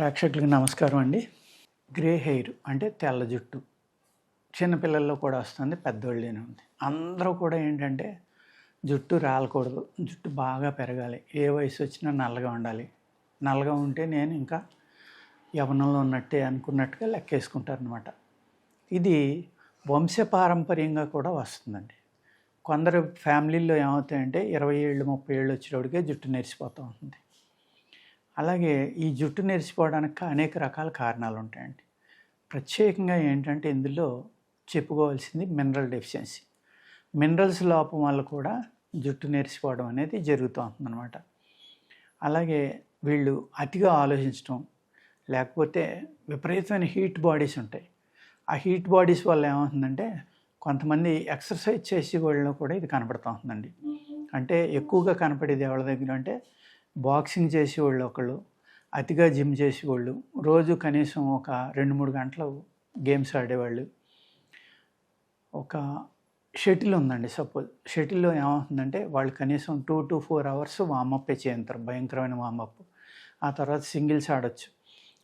ప్రేక్షకులకు నమస్కారం అండి. గ్రే హెయిర్ అంటే తెల్ల జుట్టు. చిన్నపిల్లల్లో కూడా వస్తుంది పెద్దోళ్ళనే ఉంది. అందరూ కూడా ఏంటంటే జుట్టు రాలకూడదు జుట్టు బాగా పెరగాలి. ఏ వయసు వచ్చినా నల్లగా ఉండాలి. నల్లగా ఉంటే నేను ఇంకా యవనంలో ఉన్నట్టే అనుకున్నట్టుగా లెక్కేసుకుంటారనమాట ఇది వంశపారంపర్యంగా కూడా వస్తుందండి. కొందరు ఫ్యామిలీల్లో ఏమవుతాయంటే ఇరవై ఏళ్ళు ముప్పై ఏళ్ళు వచ్చేటప్పటికే జుట్టు నెరిసిపోతూ ఉంటుంది. అలాగే ఈ జుట్టు నెరిసిపోవడానికి అనేక రకాల కారణాలు ఉంటాయండి ప్రత్యేకంగా ఏంటంటే ఇందులో చెప్పుకోవాల్సింది మినరల్ డెఫిషియన్సీ. మినరల్స్ లోపం వల్ల కూడా జుట్టు నెరిసిపోవడం అనేది జరుగుతూ ఉంటుందన్నమాట అలాగే వీళ్ళు అతిగా ఆలోచించడం లేకపోతే విపరీతమైన హీట్ బాడీస్ ఉంటాయి. ఆ హీట్ బాడీస్ వల్ల ఏమవుతుందంటే కొంతమంది ఎక్సర్సైజ్ చేసే వాళ్ళలో కూడా ఇది కనపడుతూ ఉంటుందండి అంటే ఎక్కువగా కనపడేది ఎవరి దగ్గర అంటే బాక్సింగ్ చేసేవాళ్ళు ఒకళ్ళు అతిగా జిమ్ చేసేవాళ్ళు. రోజు కనీసం ఒక రెండు మూడు గంటలు గేమ్స్ ఆడేవాళ్ళు. ఒక షటిల్ ఉందండి సపోజ్. షటిల్లో ఏమవుతుందంటే వాళ్ళు కనీసం two to four hours warmup చేయంతారు భయంకరమైన వామప్ ఆ తర్వాత సింగిల్స్ ఆడొచ్చు.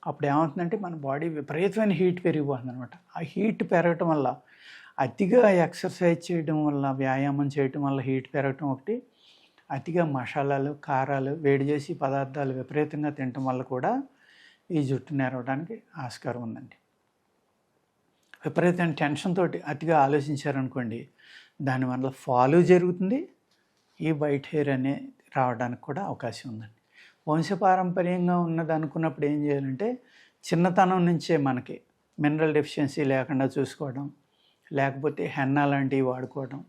అప్పుడు ఏమవుతుందంటే మన బాడీ విపరీతమైన హీట్ పెరిగిపోతుంది అనమాట ఆ హీట్ పెరగటం వల్ల అతిగా ఎక్సర్సైజ్ చేయడం వల్ల వ్యాయామం చేయటం వల్ల హీట్ పెరగటం ఒకటి అతిగా మసాలాలు కారాలు వేడి చేసి పదార్థాలు విపరీతంగా తినటం వల్ల కూడా ఈ జుట్టు నేరవడానికి ఆస్కారం ఉందండి. విపరీతమైన టెన్షన్ తోటి అతిగా ఆలోచించారనుకోండి దానివల్ల ఫాలో జరుగుతుంది ఈ వైట్ హెయిర్ అనే రావడానికి కూడా అవకాశం ఉందండి. వంశపారంపర్యంగా ఉన్నది అనుకున్నప్పుడు ఏం చేయాలంటే చిన్నతనం నుంచే మనకి మినరల్ డెఫిషియన్సీ లేకుండా చూసుకోవడం లేకపోతే హెన్నా లాంటివి వాడుకోవడం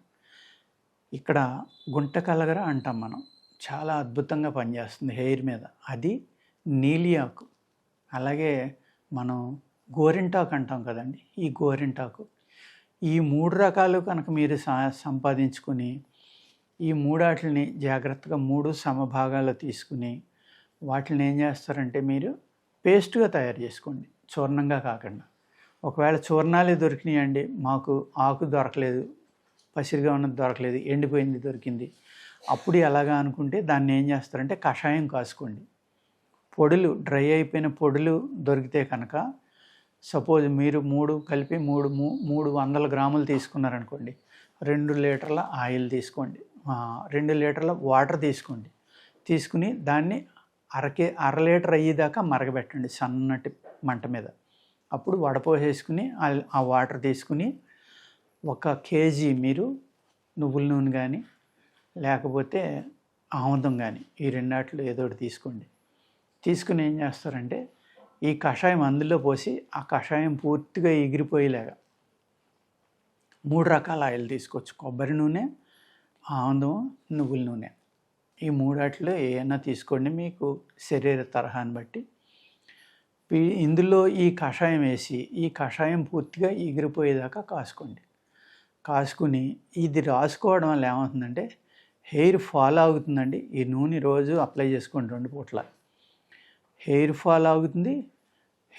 ఇక్కడ గుంట కలగర అంటాం మనం. చాలా అద్భుతంగా పనిచేస్తుంది హెయిర్ మీద. అది నీలియాకు. అలాగే మనం గోరింటాకు అంటాం కదండి ఈ గోరింటాకు. ఈ మూడు రకాలు కనుక మీరు సా- సంపాదించుకుని ఈ మూడాటిని జాగ్రత్తగా మూడు సమభాగాలు తీసుకుని వాటిని ఏం చేస్తారంటే మీరు పేస్ట్గా తయారు చేసుకోండి. చూర్ణంగా కాకుండా. ఒకవేళ చూర్ణాలే దొరికినాయండి మాకు ఆకు దొరకలేదు పసిరిగా ఉన్నది దొరకలేదు ఎండిపోయింది దొరికింది. అప్పుడు ఎలాగా అనుకుంటే దాన్ని ఏం చేస్తారంటే కషాయం కాసుకోండి. పొడులు డ్రై అయిపోయిన పొడులు దొరికితే కనుక సపోజ్ మీరు మూడు కలిపి మూడు మూ- మూడు వందల గ్రాములు తీసుకున్నారనుకోండి రెండు లీటర్ల ఆయిల్ తీసుకోండి రెండు లీటర్ల వాటర్ తీసుకోండి. తీసుకుని దాన్ని అరకే అర లీటర్ అయ్యేదాకా మరగబెట్టండి సన్నటి మంట మీద. అప్పుడు వడపోసేసుకుని ఆ వాటర్ తీసుకుని ఒక కేజీ మీరు నువ్వుల నూనె కానీ లేకపోతే ఆముదం కానీ ఈ రెండాట్లు ఏదో ఒకటి తీసుకోండి. తీసుకుని ఏం చేస్తారంటే ఈ కషాయం అందులో పోసి ఆ కషాయం పూర్తిగా ఎగిరిపోయేలాగా మూడు రకాల ఆయిల్ తీసుకోవచ్చు. కొబ్బరి నూనె ఆముదం నువ్వుల నూనె. ఈ మూడాట్లో ఏమైనా తీసుకోండి మీకు శరీర తరహాన్ని బట్టి. ఇందులో ఈ కషాయం వేసి ఈ కషాయం పూర్తిగా ఎగిరిపోయేదాకా కాసుకోండి. కాసుకుని ఇది రాసుకోవడం వల్ల ఏమవుతుందంటే హెయిర్ ఫాల్ ఆగుతుందండి. ఈ నూనె రోజు అప్లై చేసుకోండి రెండు పూట్ల. హెయిర్ ఫాల్ ఆగుతుంది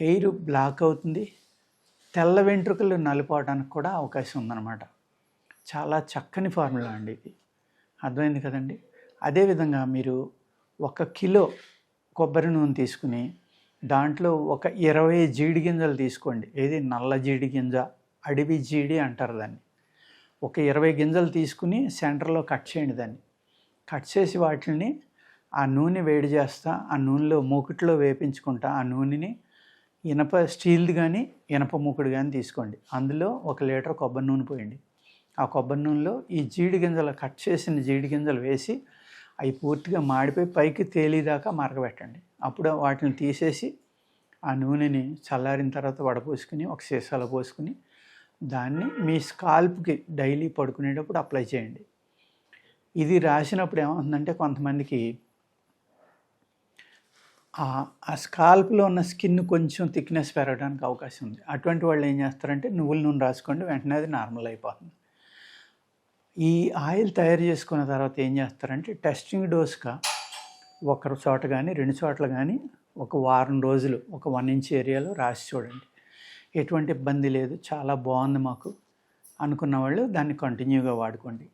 హెయిర్ బ్లాక్ అవుతుంది తెల్ల వెంట్రుకలు నలిపోవడానికి కూడా అవకాశం ఉందన్నమాట. చాలా చక్కని ఫార్ములా అండి ఇది. అర్థమైంది కదండి? అదేవిధంగా మీరు ఒక కిలో కొబ్బరి నూనె తీసుకుని దాంట్లో ఒక ఇరవై జీడి గింజలు తీసుకోండి. ఏది? నల్ల జీడి గింజ అడవి జీడి అంటారు దాన్ని. ఒక ఇరవై గింజలు తీసుకుని సెంటర్లో కట్ చేయండి దాన్ని. కట్ చేసి వాటిని ఆ నూనె వేడి చేస్తా ఆ నూనెలో మూకుట్లో వేపించుకుంటా ఆ నూనెని ఇనప స్టీల్ది కానీ ఇనప మూకుడు కానీ తీసుకోండి. అందులో ఒక లీటర్ కొబ్బరి నూనె పోయండి. ఆ కొబ్బరి నూనెలో ఈ జీడి గింజలు కట్ చేసిన జీడి గింజలు వేసి అవి పూర్తిగా మాడిపోయి పైకి తేలిదాకా మరగబెట్టండి. అప్పుడు వాటిని తీసేసి ఆ నూనెని చల్లారిన తర్వాత వడపోసుకుని ఒక సీసాలో పోసుకుని దాన్ని మీ స్కాల్ప్కి డైలీ పడుకునేటప్పుడు అప్లై చేయండి. ఇది రాసినప్పుడు ఏమవుతుందంటే కొంతమందికి ఆ- ఆ స్కాల్ప్లో ఉన్న స్కిన్ కొంచెం థిక్నెస్ పెరగడానికి అవకాశం ఉంది. అటువంటి వాళ్ళు ఏం చేస్తారంటే నువ్వుల నూనె రాసుకోండి వెంటనే అది నార్మల్ అయిపోతుంది. ఈ ఆయిల్ తయారు చేసుకున్న తర్వాత ఏం చేస్తారంటే టెస్టింగ్ డోస్గా ఒక చోట కానీ రెండు చోట్ల కానీ ఒక వారం రోజులు ఒక వన్ ఇంచ్ ఏరియాలో రాసి చూడండి. ఎటువంటి ఇబ్బంది లేదు. చాలా బాగుంది మాకు అనుకున్న వాళ్ళు దాన్ని కంటిన్యూగా వాడుకోండి.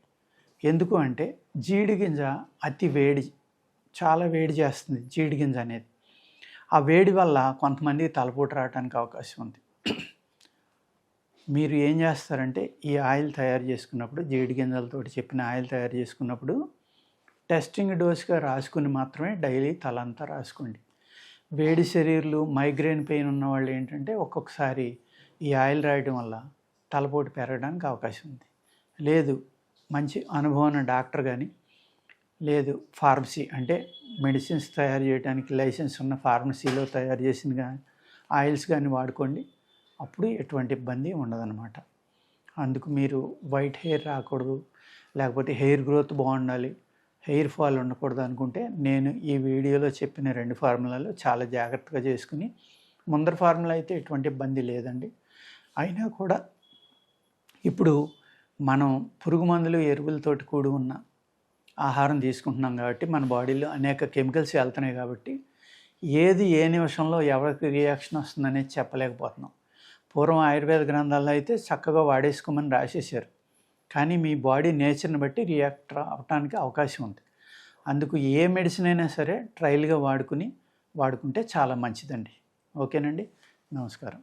ఎందుకు అంటే జీడి గింజ అతి వేడి చాలా వేడి చేస్తుంది జీడి గింజ అనేది. ఆ వేడి వల్ల కొంతమంది తలపోటు రావడానికి అవకాశం ఉంది. మీరు ఏం చేస్తారంటే ఈ ఆయిల్ తయారు చేసుకున్నప్పుడు జీడి గింజలతోటి చెప్పిన ఆయిల్ తయారు చేసుకున్నప్పుడు టెస్టింగ్ డోస్గా రాసుకుని మాత్రమే డైలీ తలంతా రాసుకోండి. వేడి శరీరాలు మైగ్రేన్ పెయిన్ ఉన్న వాళ్ళు ఏంటంటే ఒక్కొక్కసారి ఈ ఆయిల్ రాయడం వల్ల తలపోటు పెరగడానికి అవకాశం ఉంది. లేదు మంచి అనుభవం ఉన్న డాక్టర్ కానీ లేదు ఫార్మసీ అంటే మెడిసిన్స్ తయారు చేయడానికి లైసెన్స్ ఉన్న ఫార్మసీలో తయారు చేసిన కానీ ఆయిల్స్ కానీ వాడుకోండి. అప్పుడు ఎటువంటి ఇబ్బంది ఉండదన్నమాట. అందుకు మీరు వైట్ హెయిర్ రాకూడదు లేకపోతే హెయిర్ గ్రోత్ బాగుండాలి హెయిర్ ఫాల్ ఉండకూడదు అనుకుంటే నేను ఈ వీడియోలో చెప్పిన రెండు ఫార్ములాలు చాలా జాగ్రత్తగా చేసుకుని ముందర ఫార్ములా అయితే ఎటువంటి ఇబ్బంది లేదండి. అయినా కూడా ఇప్పుడు మనం పురుగు మందులు ఎరువులతోటి కూడి ఉన్న ఆహారం తీసుకుంటున్నాం కాబట్టి మన బాడీలో అనేక కెమికల్స్ వెళ్తున్నాయి కాబట్టి ఏది ఏ నిమిషంలో ఎవరికి రియాక్షన్ వస్తుందనేది చెప్పలేకపోతున్నాం. పూర్వం ఆయుర్వేద గ్రంథాల్లో అయితే చక్కగా వాడేసుకోమని రాసేసారు కానీ మీ బాడీ నేచర్ని బట్టి రియాక్ట్ అవటానికి అవకాశం ఉంది. అందుకు ఏ మెడిసిన్ అయినా సరే ట్రయల్గా వాడుకుని వాడుకుంటే చాలా మంచిదండి. ఓకేనండి? నమస్కారం.